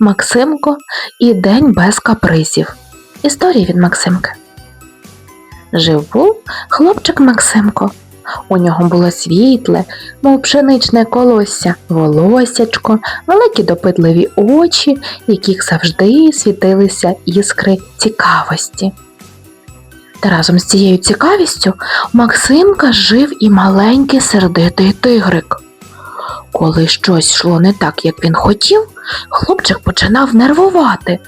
Максимко і День без капризів. Історія від Максимки. Жив був хлопчик Максимко. У нього було світле, мов пшеничне колосся, волосячко, великі допитливі очі, яких завжди світилися іскри цікавості. Та разом з цією цікавістю Максимка жив і маленький сердитий тигрик. Коли щось йшло не так, як він хотів, хлопчик починав нервувати,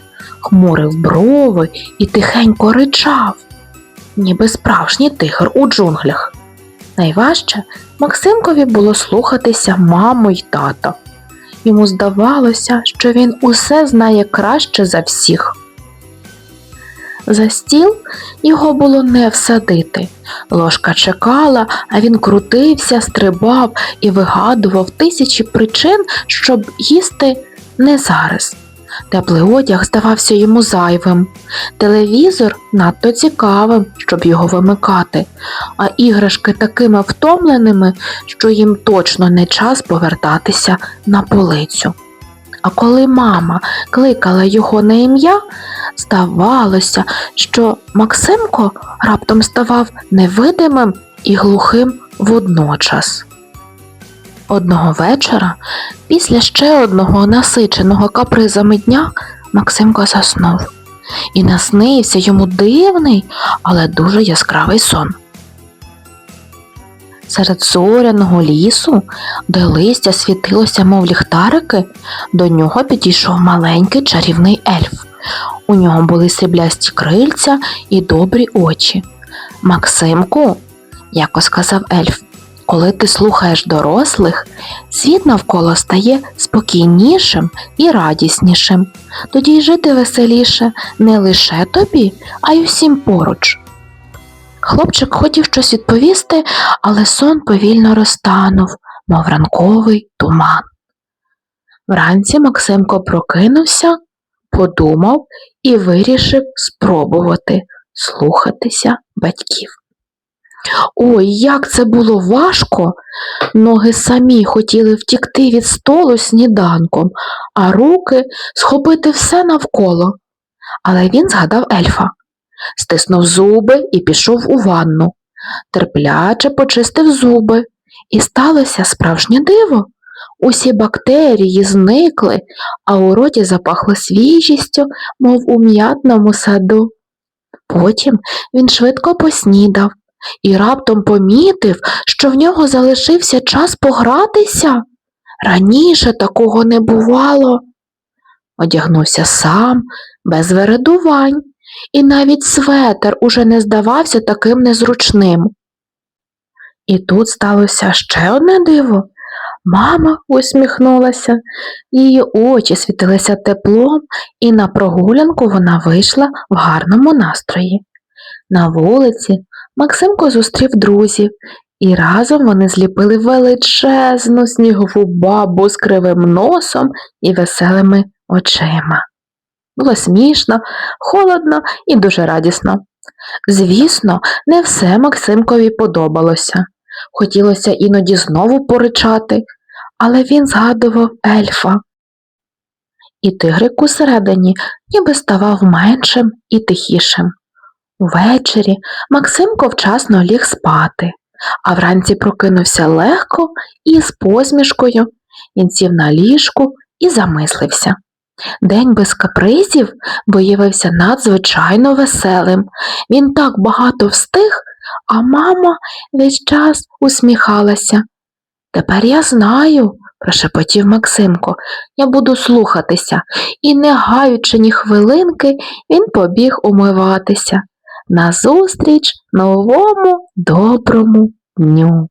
хмурив брови і тихенько ричав, ніби справжній тигр у джунглях. Найважче Максимкові було слухатися маму й тата. Йому здавалося, що він усе знає краще за всіх. За стіл його було не всадити. Ложка чекала, а він крутився, стрибав і вигадував тисячі причин, щоб їсти не зараз. Теплий одяг здавався йому зайвим, телевізор надто цікавим, щоб його вимикати, а іграшки такими втомленими, що їм точно не час повертатися на полицю. А коли мама кликала його на ім'я, здавалося, що Максимко раптом ставав невидимим і глухим водночас. Одного вечора, після ще одного насиченого капризами дня, Максимко заснув і наснився йому дивний, але дуже яскравий сон. Серед зоряного лісу, де листя світилося, мов ліхтарики, до нього підійшов маленький чарівний ельф. У нього були сріблясті крильця і добрі очі. Максимку, якось сказав ельф, коли ти слухаєш дорослих, світ навколо стає спокійнішим і радіснішим. Тоді й жити веселіше не лише тобі, а й усім поруч. Хлопчик хотів щось відповісти, але сон повільно розтанув, мов ранковий туман. Вранці Максимко прокинувся, подумав і вирішив спробувати слухатися батьків. Ой, як це було важко! Ноги самі хотіли втікти від столу сніданком, а руки схопити все навколо. Але він згадав ельфа, стиснув зуби і пішов у ванну. Терпляче почистив зуби, і сталося справжнє диво. Усі бактерії зникли, а у роті запахло свіжістю, мов у м'ятному саду. Потім він швидко поснідав і раптом помітив, що в нього залишився час погратися. Раніше такого не бувало. Одягнувся сам, без вередувань, і навіть светер уже не здавався таким незручним. І тут сталося ще одне диво. Мама усміхнулася, її очі світилися теплом, і на прогулянку вона вийшла в гарному настрої. На вулиці Максимко зустрів друзів, і разом вони зліпили величезну снігову бабу з кривим носом і веселими очима. Було смішно, холодно і дуже радісно. Звісно, не все Максимкові подобалося. Хотілося іноді знову поричати, але він згадував ельфа. І тигрик усередині ніби ставав меншим і тихішим. Увечері Максимко вчасно ліг спати, а вранці прокинувся легко і з посмішкою. Він сів на ліжку і замислився. День без капризів виявився надзвичайно веселим. Він так багато встиг, а мама весь час усміхалася. Тепер я знаю, прошепотів Максимко, я буду слухатися, і, не гаючи ні хвилинки, він побіг умиватися. Назустріч новому доброму дню.